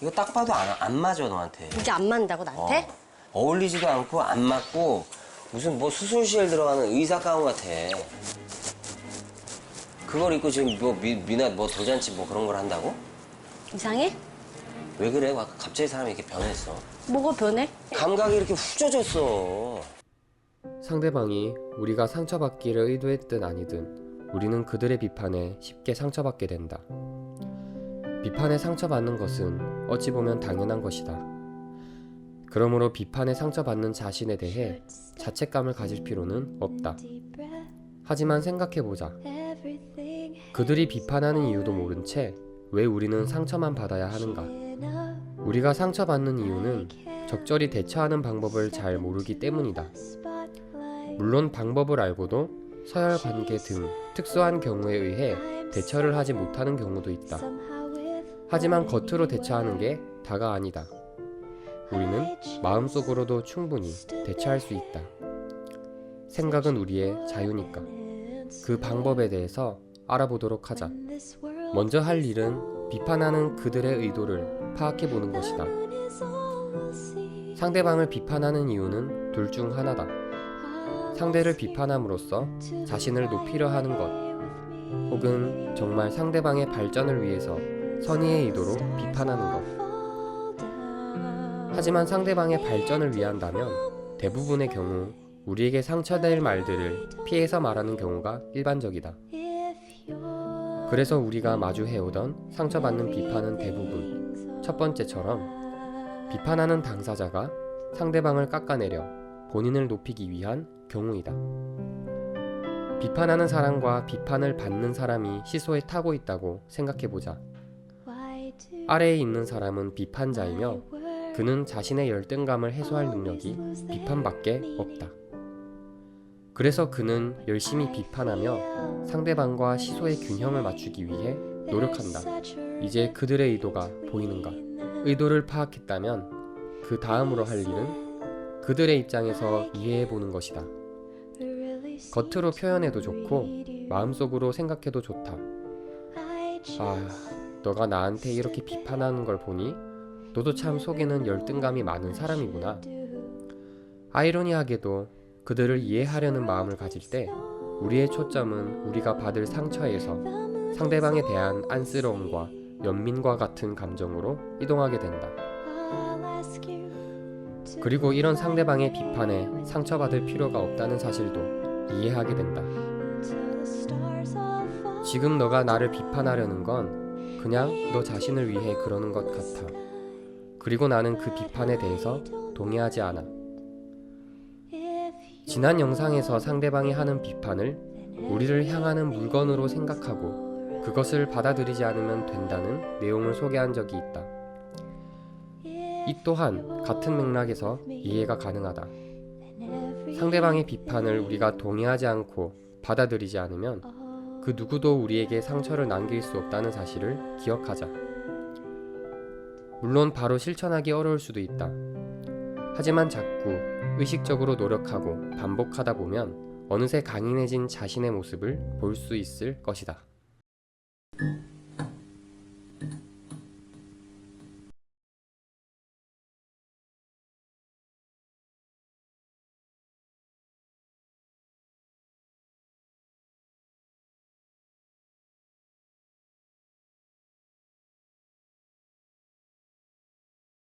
이거 딱 봐도 안, 안 맞아 너한테. 이게 안 맞는다고 어. 나한테? 어울리지도 않고 안 맞고 무슨 뭐 수술실 들어가는 의사 가운 같아. 그걸 입고 지금 뭐 미, 미나 뭐 돌잔치 뭐 그런 걸 한다고? 이상해? 왜 그래? 와, 갑자기 사람이 이렇게 변했어. 뭐가 변해? 감각이 이렇게 후져졌어. 상대방이 우리가 상처받기를 의도했든 아니든 우리는 그들의 비판에 쉽게 상처받게 된다. 비판에 상처받는 것은 어찌 보면 당연한 것이다. 그러므로 비판에 상처받는 자신에 대해 자책감을 가질 필요는 없다. 하지만 생각해보자. 그들이 비판하는 이유도 모른 채 왜 우리는 상처만 받아야 하는가? 우리가 상처받는 이유는 적절히 대처하는 방법을 잘 모르기 때문이다. 물론 방법을 알고도 서열 관계 등 특수한 경우에 의해 대처를 하지 못하는 경우도 있다. 하지만 겉으로 대처하는 게 다가 아니다. 우리는 마음속으로도 충분히 대처할 수 있다. 생각은 우리의 자유니까. 그 방법에 대해서 알아보도록 하자. 먼저 할 일은 비판하는 그들의 의도를 파악해 보는 것이다. 상대방을 비판하는 이유는 둘 중 하나다. 상대를 비판함으로써 자신을 높이려 하는 것, 혹은 정말 상대방의 발전을 위해서 선의의 의도로 비판하는 것. 하지만 상대방의 발전을 위한다면 대부분의 경우 우리에게 상처될 말들을 피해서 말하는 경우가 일반적이다. 그래서 우리가 마주해오던 상처받는 비판은 대부분 첫 번째처럼 비판하는 당사자가 상대방을 깎아내려 본인을 높이기 위한 경우이다. 비판하는 사람과 비판을 받는 사람이 시소에 타고 있다고 생각해보자. 아래에 있는 사람은 비판자이며 그는 자신의 열등감을 해소할 능력이 비판밖에 없다. 그래서 그는 열심히 비판하며 상대방과 시소의 균형을 맞추기 위해 노력한다. 이제 그들의 의도가 보이는가? 의도를 파악했다면 그 다음으로 할 일은 그들의 입장에서 이해해 보는 것이다. 겉으로 표현해도 좋고 마음속으로 생각해도 좋다. 아, 너가 나한테 이렇게 비판하는 걸 보니 너도 참 속에는 열등감이 많은 사람이구나. 아이러니하게도 그들을 이해하려는 마음을 가질 때 우리의 초점은 우리가 받을 상처에서 상대방에 대한 안쓰러움과 연민과 같은 감정으로 이동하게 된다. 그리고 이런 상대방의 비판에 상처받을 필요가 없다는 사실도 이해하게 된다. 지금 너가 나를 비판하려는 건 그냥 너 자신을 위해 그러는 것 같아. 그리고 나는 그 비판에 대해서 동의하지 않아. 지난 영상에서 상대방이 하는 비판을 우리를 향하는 물건으로 생각하고 그것을 받아들이지 않으면 된다는 내용을 소개한 적이 있다. 이 또한 같은 맥락에서 이해가 가능하다. 상대방의 비판을 우리가 동의하지 않고 받아들이지 않으면 그 누구도 우리에게 상처를 남길 수 없다는 사실을 기억하자. 물론 바로 실천하기 어려울 수도 있다. 하지만 자꾸 의식적으로 노력하고 반복하다 보면 어느새 강인해진 자신의 모습을 볼 수 있을 것이다.